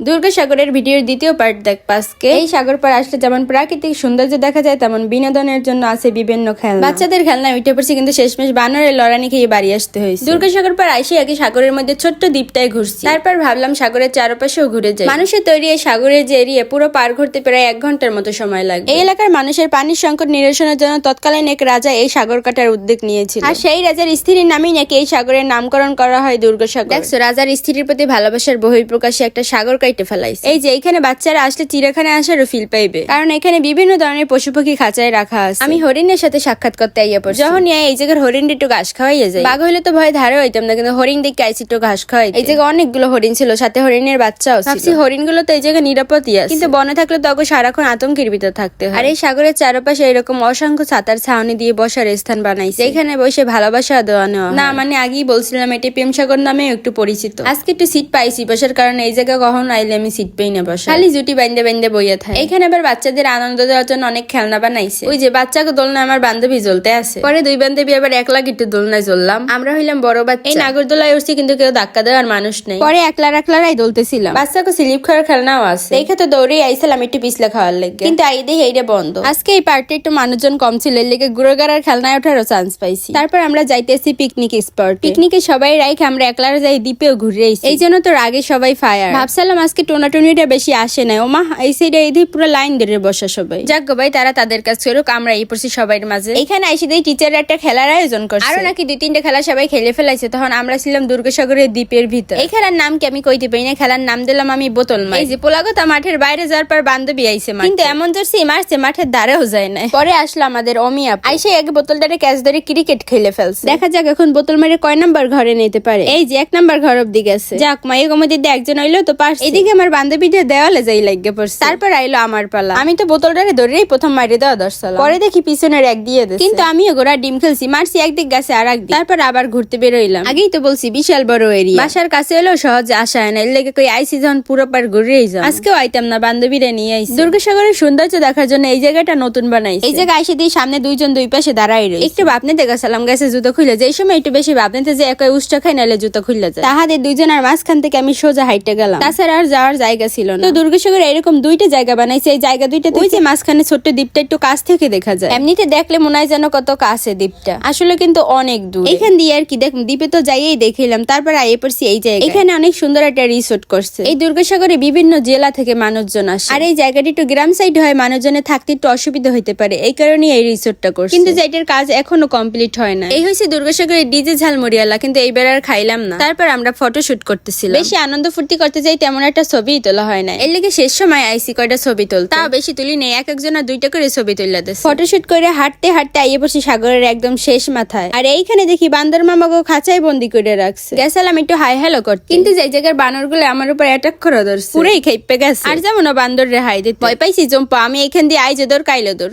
দুর্গাসাগরের ভিডিওর দ্বিতীয় পার্ট দেখ পাসকে এই সাগর পার আসলে যেমন প্রাকৃতিক সৌন্দর্য দেখা যায়, তেমন বিনোদনের জন্য আছে বিভিন্ন খেলনা। বাচ্চাদের খেলনা উঠে পড়ছে কিন্তু শেষমেশ বানরের লড়ানি খেয়ে বাড়ি আসতে হয়েছে। দুর্গাসাগর পার আইসে আগে সাগরের মধ্যে ছোট্ট দ্বীপটায় ঘুরছি। তারপর ভাবলাম সাগরের চারপাশেও ঘুরে যাই। মানুষের তৈরি এই সাগরের যে এরিয়া, পুরো পার ঘুরতে প্রায় এক ঘণ্টার মতো সময় লাগে এই এলাকার মানুষের পানির সংকট নিরসনের জন্য তৎকালীন এক রাজা এই সাগর কাটার উদ্যোগ নিয়েছিল। আর সেই রাজার স্ত্রীর নামেই নাকি এই সাগরের নামকরণ করা হয় দুর্গাসাগর। দেখছ, রাজার স্ত্রীর প্রতি ভালোবাসার বহিঃপ্রকাশে একটা সাগর কাইটে ফেলাইছে। এই যে এখানে বাচ্চারা আসলে চিড়িয়াখানে আসারও ফিল পাইবে। কারণ এখানে বিভিন্ন ধরনের পশু পাখি খাঁচায় রাখা আছে। আমি হরিণের সাথে সাক্ষাৎ করতে আইয়া পড়ছি। যখন এই জায়গার হরিণ একটু ঘাস খাওয়াইয়া যায়। বাঘ হইলে তো ভয় ধারে হইতাম না কিন্তু হরিণ দেখে আইসি একটু ঘাস খাওয়াই এই জায়গায় অনেকগুলো হরিণ ছিল সাথে হরিণের বাচ্চাও ছিল। ভাবছি হরিণগুলো তো এই জায়গায় নিরাপদই আছে। কিন্তু বনে থাকলে তো সারাক্ষণ আতঙ্কের ভিতর থাকতে হয়। আর এই সাগরের চারপাশে এরকম অসংখ্য ছাতার ছাউনি দিয়ে বসার স্থান বানাইছে। এখানে বসে ভালোবাসা দেওয়া নেওয়া। না মানে আগেই বলছিলাম এটি প্রেম সাগর নামে একটু পরিচিত। আজকে একটু সিট পাইছি বসার কারণে এই জায়গা কখনো আইলে আমি সিট পাই না বসা খালি জুটি বাইন্দে বাইন্দে বইয়া থাকে। এখানে আবার বাচ্চাদের আনন্দ দেওয়ার জন্য অনেক খেলনা বানাইছে। ওই যে বাচ্চাকে দোলনা আমার বান্ধবী জ্বলতে আছে। পরে দুই বান্ধবী আবার একলা একটু দোলনায় জ্বললাম। আমরা হইলাম বড় বাচ্চা। এই নাগরদোলায় উঠছি কিন্তু কেউ ধাক্কা দেওয়ার মানুষ নেই। পরে একলা একলারাই দোলতেছিলাম। বাচ্চাকে স্লিপ খাওয়ার খেলনাও আছে। এই ক্ষেত্রে দৌড়ে আইছিলাম একটু পিছলে খাওয়ার লেগে। কিন্তু আই দেখি এইটা বন্ধ। আজকে এই পার্টি একটু মানুষজন কম ছিল এর লেগে গুড়োগাড়ার খেলনায় ওঠারও চান্স পাইছি। তারপর আমরা যাইতেছি পিকনিক স্পট পিকনিকে সবাই রাইখে আমরা একলার যাই দ্বীপেও ঘুরে। এই জন্য তোর আগে সবাই ফায়ার ভাবছিলাম আজকে টোনাটুনিটা বেশি আসে না ওমা এই সাইডে এই দিয়ে পুরো লাইন ধরে বসা সবাই। যাক ভাই তারা তাদের কাজ করুক আমরা এই পড়ছি সবাই মাঝে। এখানে আইসি দিয়ে টিচার একটা খেলার আয়োজন করছে। আরও নাকি দুই তিনটা খেলা সবাই খেলে ফেলাইছে তখন আমরা ছিলাম দুর্গাসাগরের দ্বীপের ভিতর। এই খেলার নাম কি আমি কইতে পারি না খেলার নাম দিলাম আমি বোতল মাছ এই যে পোলাগতা মাঠের বাইরে যাওয়ার পর বান্ধবী আইছে। কিন্তু এমন জার্সি মারছে মাঠের ধারেও যায় না পরে আসলো আমাদের অমিয়া আইসে এক বোতলটারে ক্যাচ ধরে ক্রিকেট খেলে ফেলছে। দেখা যাক এখন বোতল মারে কয় নাম্বার ঘরে নিতে পারে। এই যে এক নাম্বার ঘর অব্দি গেছে। যাক মা এই মধ্যে একজন হইল তো পারছে। এদিকে আমার বান্ধবীটা দেওয়ালে যাই লাগে পড়ছে। তারপর আইলো আমার পালা। আমি তো বোতলটারে ধরেই প্রথম মারি দেওয়া দর্শালাম পরে দেখি পিছনের এক দিয়ে দিছে। কিন্তু আমিও গোড়া ডিম খেলছি মারছি একদিক গেছে আর একদিক তারপর আবার ঘুরতে বেরোইলাম। আগেই তো বলছি বিশাল বড় এরিয়া বাসার কাছে হলেও সহজে আসা হয় না। এর লেগে কই আইসি যখন পুরো পার ঘুরেই যাও আজকেও আইতাম না বান্ধবীরা নিয়ে আইসি দুর্গাসাগরের সৌন্দর্য দেখার জন্য এই জায়গাটা নতুন বানাইছে। এই জায়গায় আইসে দিয়ে সামনে দুইজন দুই পাশে দাঁড়াই রয়েছে। একটু বাপনেতে গেছিলাম গেছে জুতো খুলে যে সময় একটু বেশি বাপনেতে যে একা উষ্টা খাই নাহলে জুতো খুলে যায়। তাহাদের দুইজনের মাঝখান থেকে আমি সোজা হাইটে গেলাম। তাছাড়া আর যাওয়ার জায়গা ছিল না। তো দুর্গাসাগরে এরকম দুইটা জায়গা বানাইছে। এই জায়গা দুইটা ওই যে মাঝখানে ছোট্ট দ্বীপটা একটু কাছ থেকে দেখা যায়। এমনিতে দেখলে মনে হয় যেন কত কাছে দ্বীপটা। আসলে কিন্তু অনেক দূর। এখান দিয়ে আর কি দেখ দ্বীপে তো যাইয়েই দেখিলাম তারপর আইয়ে পড়ছি এই জায়গা এখানে অনেক সুন্দর একটা রিসোর্ট করছে। এই দুর্গাসাগরে বিভিন্ন জেলা থেকে মানুষজন আসে। আর এই জায়গাটি একটু গ্রাম সাইড হয় মানুষজনের থাকতে একটু অসুবিধা হইতে পারে। এই কারণে এই রিসোর্টটা করছে। কিন্তু যেটার কাজ এখনও কমপ্লিট হয় না এই হয়েছে দুর্গাসাগরের ডিজে ঝালমুড়িয়ালা কিন্তু এইবার আর খাইলাম না। তারপর আমরা ফটো শুট করতেছিলাম। বেশি আনন্দ ফুর্তি করতে যাই তেমন একটা ছবি তোলা হয় না এর লেগে শেষ সময় আইসি কয়টা ছবি তুলতে। তাও বেশি তুলি নেই এক একজনের দুইটা করে ছবি তুললা দেয় ফটোশুট করে হাঁটতে হাঁটতে আইয়ে বসি সাগরের একদম শেষ মাথায়। আর এইখানে দেখি বান্দর মামাগো খাঁচায় বন্দি করে রাখছে। গেছিলাম একটু হাই হ্যালো করতে। কিন্তু যে জায়গার বানরগুলো আমার উপর অ্যাটাক করে ধরছে। পুরাই খাইপে গেছে। আর যেমন বান্দর রে হাই দিতে। ভয় পাইছি জম্পা আমি এখান দিয়ে আই যে দর কাইলো দর